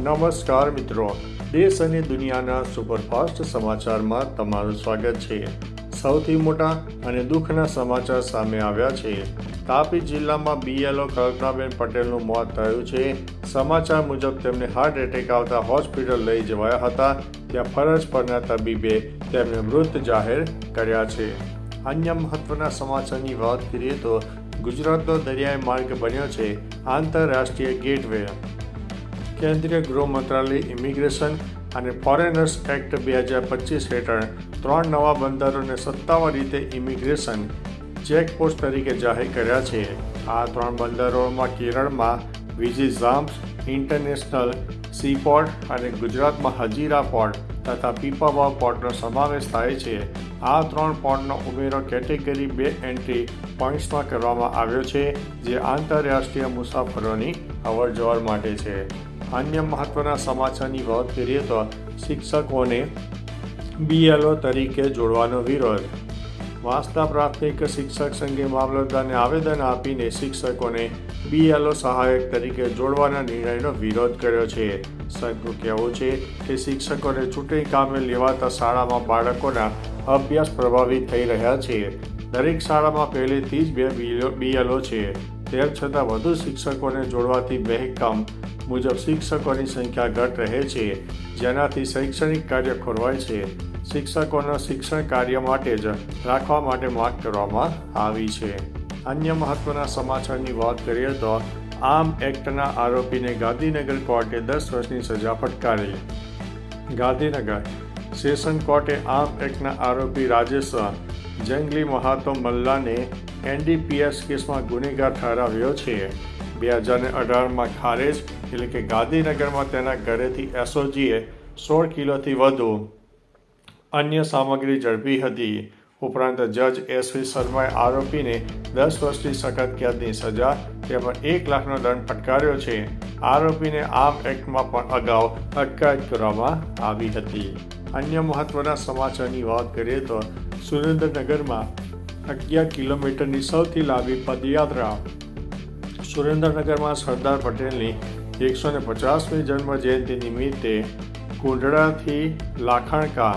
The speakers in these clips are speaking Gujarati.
નમસ્કાર મિત્રો. દેશ અને દુનિયાના સુપરફાસ્ટ સમાચારમાં તમારું સ્વાગત છે. સૌથી મોટા અને દુઃખના સમાચાર સામે આવ્યા છે. તાપી જિલ્લામાં બીએલઓ કલ્પનાબેન પટેલનું મોત થયું છે. સમાચાર મુજબ તેમને હાર્ટ એટેક આવતા હોસ્પિટલ લઈ જવાયા હતા. ત્યાં ફરજ પરના તબીબે તેમને મૃત જાહેર કર્યા છે. અન્ય મહત્વના સમાચારની વાત કરીએ તો ગુજરાતનો દરિયાઈ માર્ગ બન્યો છે. આંતરરાષ્ટ્રીય ગેટવે. કેન્દ્રીય ગૃહ મંત્રાલય ઇમિગ્રેશન અને ફોરેનર્સ એક્ટ બે હજાર પચીસ હેઠળ ત્રણ નવા બંદરોને સત્તાવાર રીતે ઇમિગ્રેશન ચેકપોસ્ટ તરીકે જાહેર કર્યા છે. આ ત્રણ બંદરોમાં કેરળમાં વિજીઝામ્સ ઇન્ટરનેશનલ સીપોર્ટ અને ગુજરાતમાં હજીરા પોર્ટ તથા પીપાવાવ પોર્ટનો સમાવેશ થાય છે. આ ત્રણ પોર્ટનો ઉમેરો કેટેગરી બે એન્ટ્રી પોઈન્ટ્સમાં કરવામાં આવ્યો છે, જે આંતરરાષ્ટ્રીય મુસાફરોની અવરજવર માટે છે. અન્ય મહત્વના સમાચારની વાત કરીએ તો શિક્ષકોને બીએલઓ તરીકે જોડવાનો વિરોધ. વાંસદા પ્રાથમિક શિક્ષક સંઘે મામલતદારને આવેદન આપીને શિક્ષકોને બીએલઓ સહાયક તરીકે જોડવાના નિર્ણયનો વિરોધ કર્યો છે. સંઘનું કહેવું છે કે શિક્ષકોને ચૂંટણી કામે લેવાતા શાળામાં બાળકોના અભ્યાસ પ્રભાવિત થઈ રહ્યા છે. દરેક શાળામાં પહેલેથી જ બે બીએલઓ છે. તેમ છતાં વધુ શિક્ષકોને જોડવાથી મહેકમ મુજબ શિક્ષકોની સંખ્યા ઘટ રહે છે, જેનાથી શૈક્ષણિક કાર્ય ખોરવાય છે. શિક્ષકોના શિક્ષણ કાર્ય માટે જ રાખવા માટે માંગ કરવામાં આવી છે. અન્ય મહત્વના સમાચારની વાત કરીએ તો આમ એક્ટના આરોપીને ગાંધીનગર કોર્ટે દસ વર્ષની સજા ફટકારી. ગાંધીનગર સેશન કોર્ટે આમ એક્ટના આરોપી રાજેશ જંગલી મહાતો મલ્લાને એનડીપીએસ કેસમાં ગુનેગાર ઠરાવ્યો છે. બે હજાર અઢારમાં ખારેજ, એટલે કે ગાંધીનગરમાં તેના ઘરેથી એસઓજીએ સોળ કિલોથી વધુ અન્ય સામગ્રી ઝડપી હતી. ઉપરાંત જજ એસવી શર્માએ આરોપીને દસ વર્ષની સખત કેદની સજા તેમજ એક લાખનો દંડ ફટકાર્યો છે. આરોપીને આમ એક્ટમાં પણ અગાઉ અટકાયત કરવામાં આવી હતી. અન્ય મહત્વના સમાચારની વાત કરીએ તો સુરેન્દ્રનગરમાં અગિયાર કિલોમીટરની સૌથી લાંબી પદયાત્રા. સુરેન્દ્રનગરમાં સરદાર પટેલની એકસો ને પચાસમી જન્મ જયંતિ નિમિત્તે કુંડળાથી લાખણકા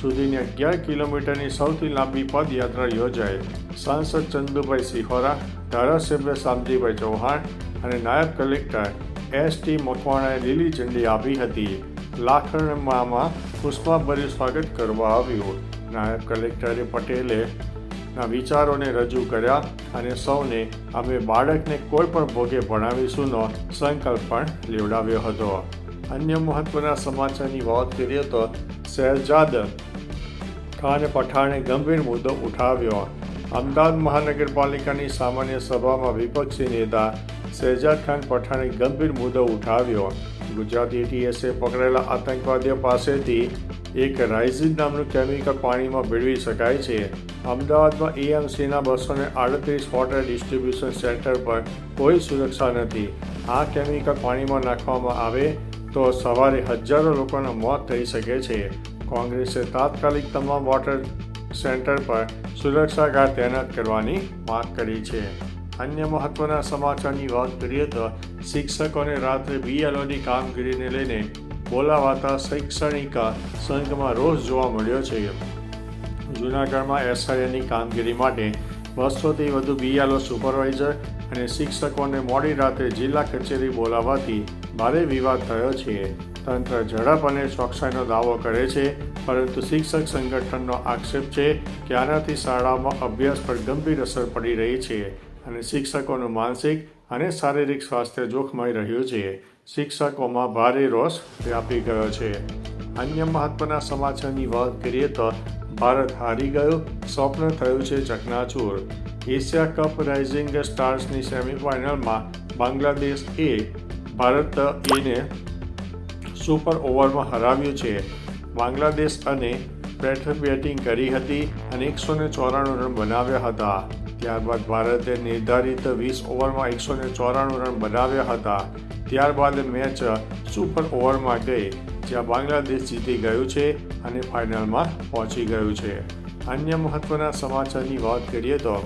સુધીની અગિયાર કિલોમીટરની સૌથી લાંબી પદયાત્રા યોજાઈ. સાંસદ ચંદુભાઈ સિહોરા, ધારાસભ્ય શામજીભાઈ ચૌહાણ અને નાયબ કલેક્ટર એસ ટી મકવાણાએ લીલી ઝંડી આપી હતી. લાખણમાં પુષ્પાભર્યું સ્વાગત કરવા આવ્યું. નાયબ કલેક્ટરે પટેલે ના વિચારોને રજૂ કર્યા અને સૌને અમે બાળકને કોઈ પણ ભોગે ભણાવીશુંનો સંકલ્પ પણ લેવડાવ્યો હતો. અન્ય મહત્વના સમાચારની વાત કરીએ તો શહેજાદ ખાન પઠાણે ગંભીર મુદ્દો ઉઠાવ્યો. અમદાવાદ મહાનગરપાલિકાની સામાન્ય સભામાં વિપક્ષી નેતા શહેજાદ ખાન પઠાણે ગંભીર મુદ્દો ઉઠાવ્યો. ગુજરાત એટીએસે પકડેલા આતંકવાદીઓ પાસેથી એક રાઇઝિન નામનું કેમિકલ પાણીમાં ભેળવી શકાય છે. અમદાવાદમાં એએમસીના બસો ને આડત્રીસ વોટર ડિસ્ટ્રીબ્યુશન સેન્ટર પર કોઈ સુરક્ષા નથી. આ કેમિકલ પાણીમાં નાખવામાં આવે તો સવારે હજારો લોકોના મોત થઈ શકે છે. કોંગ્રેસે તાત્કાલિક તમામ વોટર સેન્ટર પર સુરક્ષા ગાર્ડ તૈનાત કરવાની માંગ કરી છે. અન્ય મહત્વના સમાચારની વાત કરીએ તો શિક્ષકોને રાત્રે બીએલઓની કામગીરીને લઈને બોલાવાતા શૈક્ષણિક સંઘમાં રોષ જોવા મળ્યો છે. જૂનાગઢમાં એસઆઈએની કામગીરી માટે બસોથી વધુ બીએલઓ સુપરવાઇઝર અને શિક્ષકોને મોડી રાત્રે જિલ્લા કચેરી બોલાવવાથી ભારે વિવાદ થયો છે. તંત્ર ઝડપ અને ચોકસાઈનો દાવો કરે છે, પરંતુ શિક્ષક સંગઠનનો આક્ષેપ છે કે આનાથી શાળામાં અભ્યાસ પર ગંભીર અસર પડી રહી છે અને શિક્ષકોનું માનસિક અને શારીરિક સ્વાસ્થ્ય જોખમાઈ રહ્યું છે. શિક્ષકોમાં ભારે રોષ વ્યાપી ગયો છે. અન્ય મહત્વના સમાચારની વાત કરીએ તો ભારત હારી ગયું, સ્વપ્ન થયું છે ચકનાચૂર. એશિયા કપ રાઇઝિંગ સ્ટાર્સની સેમિફાઇનલમાં બાંગ્લાદેશ એ ભારત એને સુપર ઓવરમાં હરાવ્યું છે. બાંગ્લાદેશ અને પ્રથમ બેટિંગ કરી હતી અને એકસો ને ચોરાણું રન બનાવ્યા હતા. ત્યારબાદ ભારતે નિર્ધારિત વીસ ઓવરમાં એકસો ચોરાણું રન બનાવ્યા હતા. ત્યારબાદ મેચ સુપર ઓવરમાં ગઈ જ્યાં બાંગ્લાદેશ જીતી ગયું છે અને ફાઇનલમાં પહોંચી ગયું છે. અન્ય મહત્વના સમાચારની વાત કરીએ તો,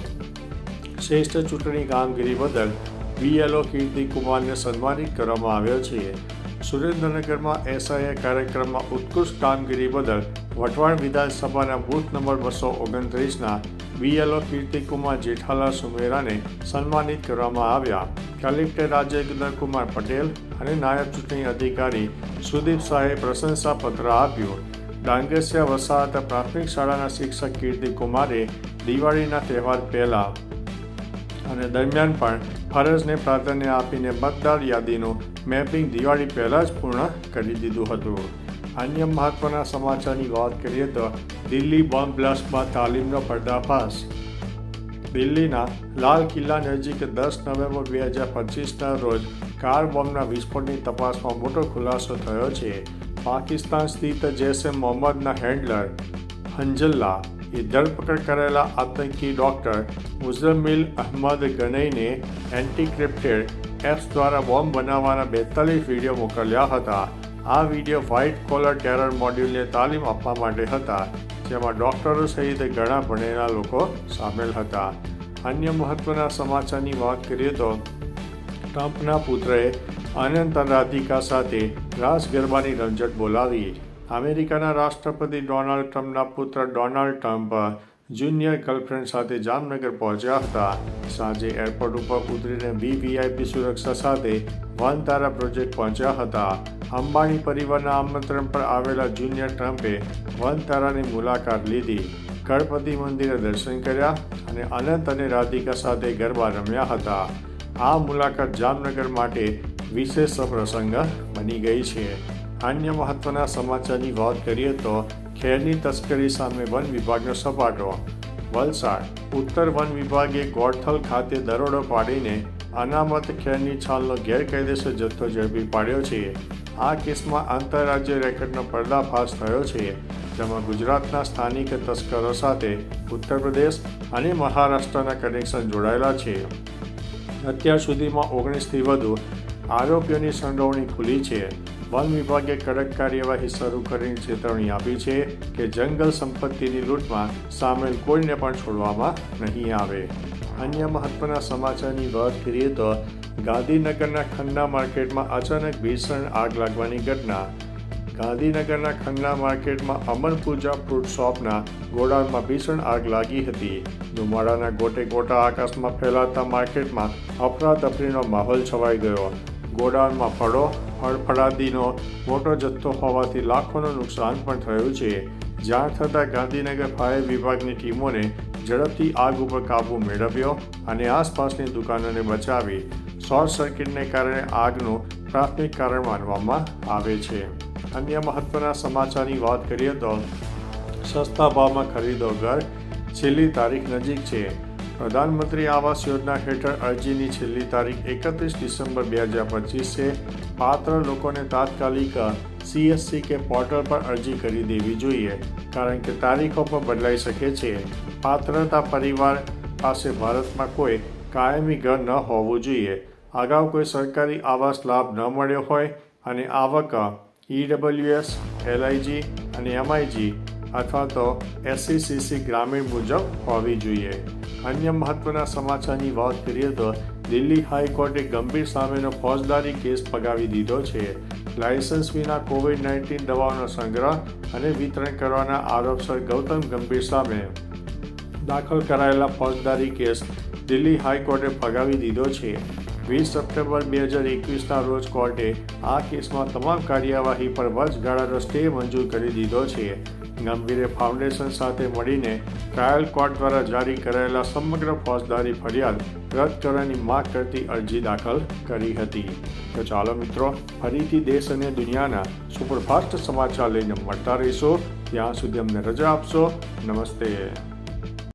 શ્રેષ્ઠ ચૂંટણી કામગીરી બદલ બીએલઓ કીર્તિ કુમારને સન્માનિત કરવામાં આવ્યો છે. સુરેન્દ્રનગરમાં એસઆઈએ કાર્યક્રમમાં ઉત્કૃષ્ટ કામગીરી બદલ વટવાણ વિધાનસભાના બૂથ નંબર બસો ઓગણત્રીસના બીએલઓ કીર્તિકુમાર જેઠાલાલ સુમેરાને સન્માનિત કરવામાં આવ્યા. કલેક્ટર રાજેન્દ્ર કુમાર પટેલ અને નાયબ ચૂંટણી અધિકારી સુદીપ શાહે પ્રશંસાપત્ર આપ્યું. ડાંગેસિયા વસાહત પ્રાથમિક શાળાના શિક્ષક કીર્તિકુમારે દિવાળીના તહેવાર પહેલા અને દરમિયાન પણ ફરજને પ્રાધાન્ય આપીને મતદાર યાદીનું મેપિંગ દિવાળી પહેલાં જ પૂર્ણ કરી દીધું હતું. અન્ય મહત્વના સમાચારની વાત કરીએ તો દિલ્હી બોમ્બ બ્લાસ્ટમાં તાલીમનો પર્દાફાશ. દિલ્હીના લાલ કિલ્લા નજીક દસ નવેમ્બર બે હજાર પચીસના રોજ કાર બોમ્બના વિસ્ફોટની તપાસમાં મોટો ખુલાસો થયો છે. પાકિસ્તાન સ્થિત જૈશ મોહમ્મદના હેન્ડલર હંજલ્લા એ ધરપકડ કરેલા આતંકી ડોક્ટર મુઝમ્મિલ અહમદ ગનઈને એન્ટીક્રિપ્ટેડ એપ્સ દ્વારા બોમ્બ બનાવવાના બેતાલીસ વીડિયો મોકલ્યા હતા. આ વીડિયો વ્હાઇટ કોલર ટેરર મોડ્યુલને તાલીમ આપવા માટે હતા, જેમાં ડોક્ટરો સહિત ઘણા ભણેલા લોકો સામેલ હતા. અન્ય મહત્વના સમાચારની વાત કરીએ તો, ટ્રમ્પના પુત્રએ અનંત રાધિકા સાથે રાસ ગરબાની રમઝટ બોલાવી. અમેરિકાના રાષ્ટ્રપતિ ડોનાલ્ડ ટ્રમ્પના પુત્ર ડોનાલ્ડ ટ્રમ્પ જુનિયર ગર્લફ્રેન્ડ સાથે જામનગર પહોંચ્યા હતા. સાંજે એરપોર્ટ ઉપર ઉતરીને વીવીઆઈપી સુરક્ષા સાથે વન તારા પ્રોજેક્ટ પહોંચ્યા હતા. અંબાણી પરિવારના આમંત્રણ પર આવેલા જુનિયર ટ્રમ્પે વન તારાની મુલાકાત લીધી. ગણપતિ મંદિરે દર્શન કર્યા અને અનંત અને રાધિકા સાથે ગરબા રમ્યા હતા. આ મુલાકાત જામનગર માટે વિશેષ પ્રસંગ બની ગઈ છે. અન્ય મહત્વના સમાચારની વાત કરીએ તો ખેરની તસ્કરી સામે વન વિભાગનો સપાટો વલસાડ. ઉત્તર વન વિભાગે ગોઠલ ખાતે દરોડો પાડીને અનામત ખેરની છાલનો ગેરકાયદેસર જથ્થો ઝડપી પાડ્યો છે. આ કેસમાં આંતરરાજ્ય રેકેટનો પર્દાફાશ થયો છે. જેમાં ગુજરાતના સ્થાનિક તસ્કરો સાથે ઉત્તર પ્રદેશ અને મહારાષ્ટ્રના કનેક્શન જોડાયેલા છે. અત્યાર સુધીમાં ઓગણીસથી વધુ આરોપીઓની સંડોવણી ખુલી છે. વન વિભાગે કડક કાર્યવાહી શરૂ કરીને ચેતવણી આપી છે કે જંગલ સંપત્તિની લૂંટમાં સામેલ કોઈને પણ છોડવામાં નહીં આવે. અન્ય મહત્વના સમાચારની વાત કરીએ તો ગાંધીનગરના ખન્ના માર્કેટમાં અચાનક ભીષણ આગ લાગવાની ઘટના. ગાંધીનગરના ખન્ના માર્કેટમાં અમર પૂજા ફ્રૂટ શોપના ગોડાઉનમાં ભીષણ આગ લાગી હતી. ધુમાડાના ગોટે ગોટા આકાશમાં ફેલાતા માર્કેટમાં અફરાતફરીનો માહોલ છવાઈ ગયો. ગોડાઉનમાં ફળો ફળફળાદીનો મોટો જથ્થો હોવાથી લાખોનું નુકસાન પણ થયું છે. જાણ થતાં ગાંધીનગર ફાયર વિભાગની ટીમોને ઝડપથી આગ ઉપર કાબૂ મેળવ્યો અને આસપાસની દુકાનોને બચાવી. શોર્ટ સર્કિટને કારણે આગનું પ્રાથમિક કારણ માનવામાં આવે છે. અન્ય મહત્વના સમાચારની વાત કરીએ તો, સસ્તા ભાવમાં ખરીદો ઘર છેલ્લી તારીખ નજીક છે. પ્રધાનમંત્રી આવાસ યોજના હેઠળ અરજીની છેલ્લી તારીખ એકત્રીસ ડિસેમ્બર બે હજાર પચીસ છે પાત્ર લોકોને તાત્કાલિક સીએસસી કે પોર્ટલ પર અરજી કરી દેવી જોઈએ, કારણ કે તારીખો પણ બદલાઈ શકે છે. પાત્રતા પરિવાર પાસે ભારતમાં કોઈ કાયમી ઘર ન હોવું જોઈએ. અગાઉ કોઈ સરકારી આવાસ લાભ ન મળ્યો હોય અને આવક ઈડબલ્યુએસ એલઆઈજી અને એમઆઈજી અથવા તો એસસીસીસી ગ્રામીણ મુજબ હોવી જોઈએ. અન્ય મહત્વના સમાચારની વાત કરીએ તો દિલ્હી હાઈકોર્ટે ગંભીર સામેનો ફોજદારી કેસ પગાવી દીધો છે. લાયસન્સ વિના કોવિડ નાઇન્ટીન દવાઓનો સંગ્રહ અને વિતરણ કરવાના આરોપસર ગૌતમ ગંભીર સામે. દાખલ કરાયેલા ફોજદારી કેસ દિલ્હી હાઈકોર્ટે ફગાવી દીધો છે. વીસ સપ્ટેમ્બર બે હજાર એકવીસના રોજ કોર્ટે આ કેસમાં તમામ કાર્યવાહી પર વચગાળાનો સ્ટે મંજૂર કરી દીધો છે. ગંભીરે ફાઉન્ડેશન સાથે મળીને ટ્રાયલ કોર્ટ દ્વારા જારી કરાયેલા સમગ્ર ફોજદારી ફરિયાદ રદ કરવાની માંગ કરતી અરજી દાખલ કરી હતી. તો ચાલો મિત્રો, ફરીથી દેશ અને દુનિયાના સુપરફાસ્ટ સમાચાર લઈને મળતા રહીશો. ત્યાં સુધી અમને રજા આપશો. નમસ્તે.